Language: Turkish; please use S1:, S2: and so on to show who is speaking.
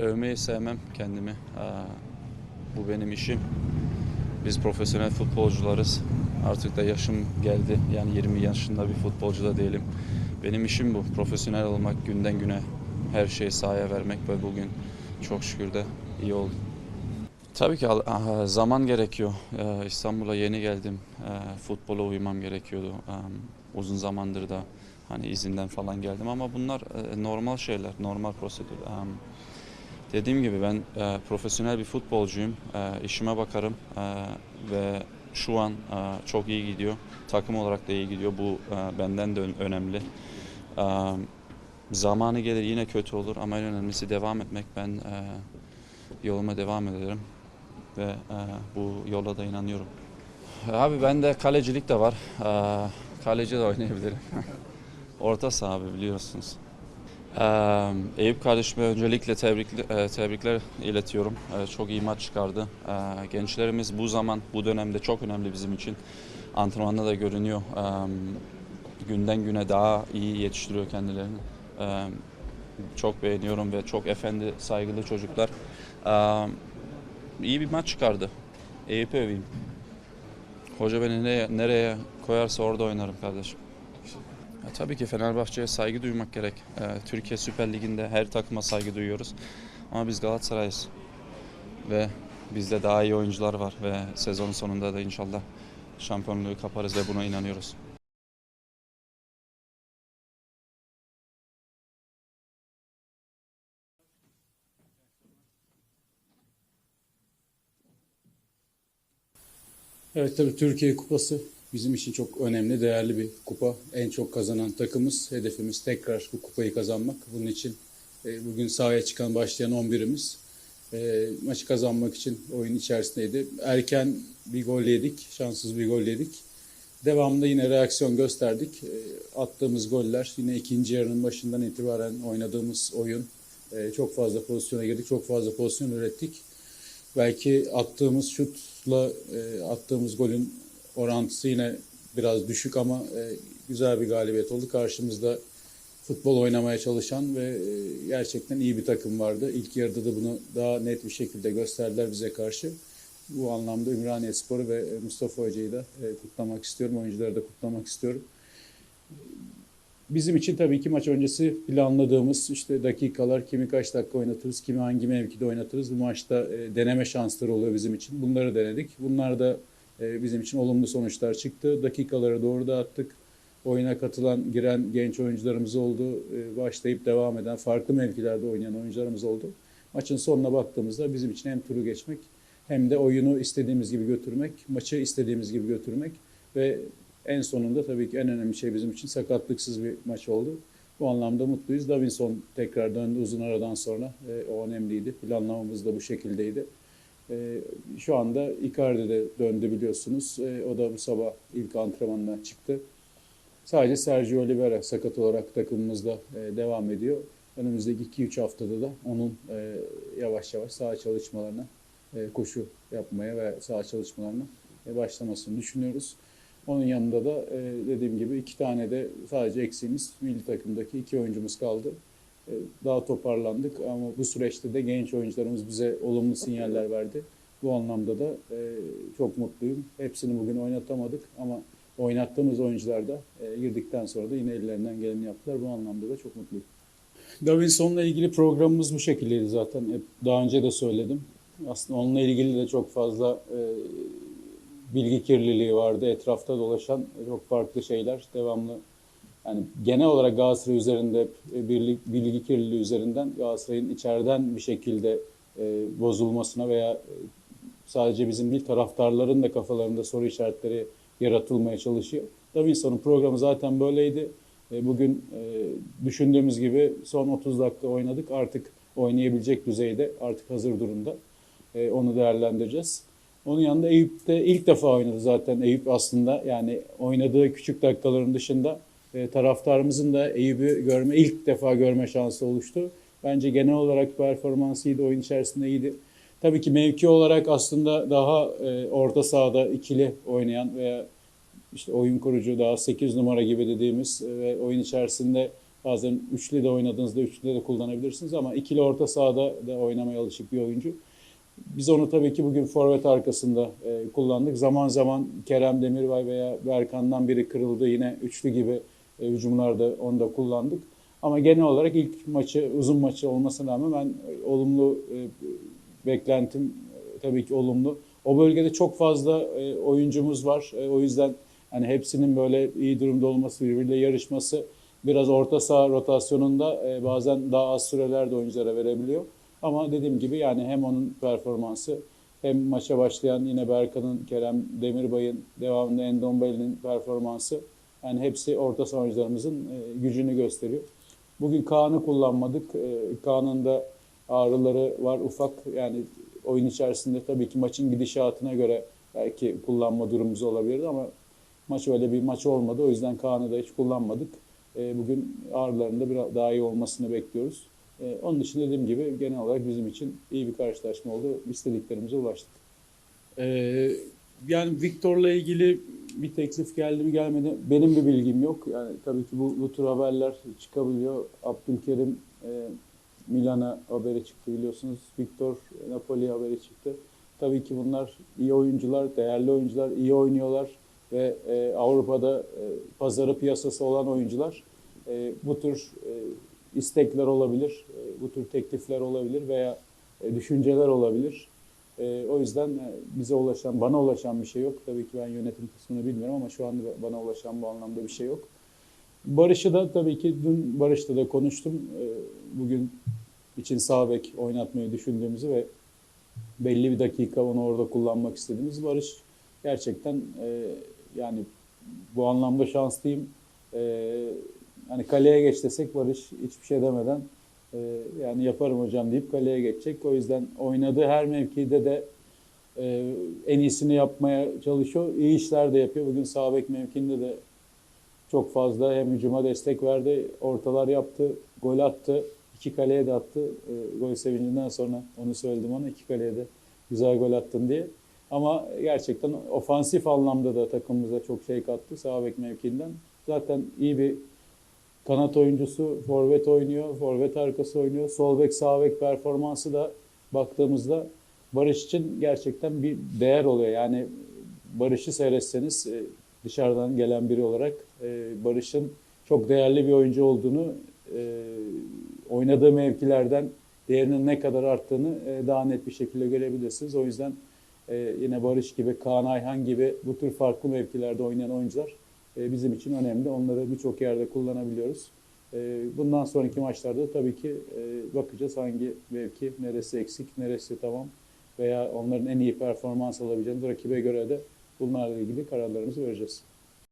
S1: övmeyi sevmem kendimi. Bu benim işim. Biz profesyonel futbolcularız. Artık da yaşım geldi. Yani 20 yaşında bir futbolcu da değilim. Benim işim bu. Profesyonel olmak, günden güne her şeyi sahaya vermek ve bugün çok şükür de iyi oldu. Tabii ki zaman gerekiyor. Ee, İstanbul'a yeni geldim. Ee, Futbola uymam gerekiyordu. Uzun zamandır da hani izinden falan geldim ama bunlar e, normal şeyler, normal prosedür. Dediğim gibi ben e, profesyonel bir futbolcuyum. E, işime bakarım e, ve şu an e, çok iyi gidiyor. Takım olarak da iyi gidiyor. Bu e, benden de ön- önemli. E, zamanı gelir yine kötü olur ama en önemlisi devam etmek. Ben e, yoluma devam ederim ve e, bu yola da inanıyorum. Abi bende kalecilik de var. E, kaleci de oynayabilirim. Orta saha abi biliyorsunuz. Ee, Eyüp kardeşime öncelikle tebrik, e, tebrikler iletiyorum. Ee, çok iyi maç çıkardı. Ee, gençlerimiz bu zaman, bu dönemde çok önemli bizim için. Antrenmanda da görünüyor. Ee, günden güne daha iyi yetiştiriyor kendilerini. Ee, çok beğeniyorum ve çok efendi, saygılı çocuklar. Ee, iyi bir maç çıkardı. Eyüp'ü öveyim. Hoca beni nereye, nereye koyarsa orada oynarım kardeşim. Ya tabii ki Fenerbahçe'ye saygı duymak gerek. Ee, Türkiye Süper Ligi'nde her takıma saygı duyuyoruz. Ama biz Galatasaray'ız. Ve bizde daha iyi oyuncular var ve sezonun sonunda da inşallah şampiyonluğu kaparız ve buna inanıyoruz.
S2: Evet tabii Türkiye Kupası bizim için çok önemli, değerli bir kupa. En çok kazanan takımız. Hedefimiz tekrar bu kupayı kazanmak. Bunun için e, bugün sahaya çıkan başlayan 11'imiz e, maçı kazanmak için oyun içerisindeydi. Erken bir gol yedik, şanssız bir gol yedik. Devamında yine reaksiyon gösterdik. E, attığımız goller yine ikinci yarının başından itibaren oynadığımız oyun e, çok fazla pozisyona girdik, çok fazla pozisyon ürettik belki attığımız şutla e, attığımız golün orantısı yine biraz düşük ama e, güzel bir galibiyet oldu. Karşımızda futbol oynamaya çalışan ve e, gerçekten iyi bir takım vardı. İlk yarıda da bunu daha net bir şekilde gösterdiler bize karşı. Bu anlamda Ümraniye Sporu ve e, Mustafa Hoca'yı da e, kutlamak istiyorum. Oyuncuları da kutlamak istiyorum. Bizim için tabii ki maç öncesi planladığımız işte dakikalar kimi kaç dakika oynatırız, kimi hangi mevkide oynatırız. Bu maçta e, deneme şansları oluyor bizim için. Bunları denedik. Bunlar da bizim için olumlu sonuçlar çıktı. Dakikaları doğru dağıttık. Oyuna katılan, giren genç oyuncularımız oldu. E, başlayıp devam eden, farklı mevkilerde oynayan oyuncularımız oldu. Maçın sonuna baktığımızda bizim için hem turu geçmek hem de oyunu istediğimiz gibi götürmek, maçı istediğimiz gibi götürmek ve en sonunda tabii ki en önemli şey bizim için sakatlıksız bir maç oldu. Bu anlamda mutluyuz. Davinson tekrar döndü uzun aradan sonra. E, o önemliydi. Planlamamız da bu şekildeydi. E, şu anda Icardi döndü biliyorsunuz. E, o da bu sabah ilk antrenmanına çıktı. Sadece Sergio Oliveira sakat olarak takımımızda e, devam ediyor. Önümüzdeki 2-3 haftada da onun e, yavaş yavaş saha çalışmalarına, e, koşu yapmaya ve saha çalışmalarına başlamasını düşünüyoruz. Onun yanında da dediğim gibi iki tane de sadece eksiğimiz milli takımdaki iki oyuncumuz kaldı. E, Daha toparlandık ama bu süreçte de genç oyuncularımız bize olumlu sinyaller verdi. Bu anlamda da e, çok mutluyum. Hepsini bugün oynatamadık ama oynattığımız oyuncular da e, girdikten sonra da yine ellerinden geleni yaptılar. Bu anlamda da çok mutluyum. Davinson'la ilgili programımız bu şekildeydi zaten. Hep daha önce de söyledim. Aslında onunla ilgili de çok fazla e, bilgi kirliliği vardı. Etrafta dolaşan çok farklı şeyler devamlı. Yani genel olarak Galatasaray üzerinde hep bilgi, bilgi kirliliği üzerinden Galatasaray'ın içeriden bir şekilde e, bozulmasına veya e, sadece bizim değil taraftarların da kafalarında soru işaretleri yaratılmaya çalışıyor. Davinson'un programı zaten böyleydi. E, bugün e, düşündüğümüz gibi son 30 dakika oynadık. Artık oynayabilecek düzeyde artık hazır durumda. E, onu değerlendireceğiz. Onun yanında Eyüp de ilk defa oynadı zaten. Eyüp aslında yani oynadığı küçük dakikaların dışında e, taraftarımızın da Eyüp'ü görme ilk defa görme şansı oluştu. Bence genel olarak performansı iyiydi, oyun içerisinde iyiydi. Tabii ki mevki olarak aslında daha e, orta sahada ikili oynayan veya işte oyun kurucu daha 8 numara gibi dediğimiz e, ve oyun içerisinde Bazen üçlü de oynadığınızda üçlü de kullanabilirsiniz ama ikili orta sahada da oynamaya alışık bir oyuncu. Biz onu tabii ki bugün forvet arkasında e, kullandık. Zaman zaman Kerem Demirbay veya Berkan'dan biri kırıldı. Yine üçlü gibi e, hücumlarda onu da kullandık. Ama genel olarak ilk maçı, uzun maçı olmasına rağmen ben e, olumlu e, beklentim e, tabii ki olumlu. O bölgede çok fazla e, oyuncumuz var. E, o yüzden hani hepsinin böyle iyi durumda olması, birbiriyle yarışması biraz orta saha rotasyonunda e, bazen daha az süreler de oyunculara verebiliyor. Ama dediğim gibi yani hem onun performansı hem maça başlayan yine Berkan'ın, Kerem Demirbay'ın, devamında Endombele'nin performansı yani hepsi orta saha oyuncularımızın e, gücünü gösteriyor. Bugün Kaan'ı kullanmadık. E, Kaan'ın da ağrıları var ufak. Yani oyun içerisinde tabii ki maçın gidişatına göre belki kullanma durumumuz olabilirdi ama maç öyle bir maç olmadı. O yüzden Kaan'ı da hiç kullanmadık. E, Bugün ağrılarında biraz daha iyi olmasını bekliyoruz. Onun dışında dediğim gibi genel olarak bizim için iyi bir karşılaşma oldu. İstediklerimize ulaştık. Ee, yani Victor'la ilgili bir teklif geldi mi gelmedi benim bir bilgim yok. Yani tabii ki bu, bu tür haberler çıkabiliyor. Abdülkerim e, Milan'a haberi çıktı biliyorsunuz. Victor Napoli haberi çıktı. Tabii ki bunlar iyi oyuncular, değerli oyuncular, iyi oynuyorlar ve e, Avrupa'da e, pazarı piyasası olan oyuncular. E, bu tür e, istekler olabilir, e, bu tür teklifler olabilir veya e, düşünceler olabilir. E, o yüzden e, bize ulaşan, bana ulaşan bir şey yok. Tabii ki ben yönetim kısmını bilmiyorum ama şu anda bana ulaşan bu anlamda bir şey yok. Barış'ı da tabii ki dün Barış'la da konuştum. E, Bugün için sağ bek oynatmayı düşündüğümüzü ve belli bir dakika onu orada kullanmak istediğimiz Barış gerçekten e, yani bu anlamda şanslıyım. E, hani kaleye geç desek Barış hiçbir şey demeden e, yani yaparım hocam deyip kaleye geçecek. O yüzden oynadığı her mevkide de e, en iyisini yapmaya çalışıyor. İyi işler de yapıyor. Bugün sağ bek mevkinde de çok fazla hem hücuma destek verdi, ortalar yaptı, gol attı. iki kaleye de attı. E, gol sevincinden sonra onu söyledim ona. iki kaleye de güzel gol attın diye. Ama gerçekten ofansif anlamda da takımımıza çok şey kattı sağ bek mevkiinden. Zaten iyi bir kanat oyuncusu, forvet oynuyor, forvet arkası oynuyor. Sol bek, sağ bek performansı da baktığımızda Barış için gerçekten bir değer oluyor. Yani Barış'ı seyretseniz e, dışarıdan gelen biri olarak e, Barış'ın çok değerli bir oyuncu olduğunu, e, oynadığı mevkilerden değerinin ne kadar arttığını daha net bir şekilde görebilirsiniz. O yüzden yine Barış gibi, Kaan Ayhan gibi bu tür farklı mevkilerde oynayan oyuncular bizim için önemli. Onları birçok yerde kullanabiliyoruz. E, Bundan sonraki maçlarda tabii ki e, bakacağız hangi mevki, neresi eksik, neresi tamam veya onların en iyi performans alabileceğini rakibe göre de bunlarla ilgili kararlarımızı vereceğiz.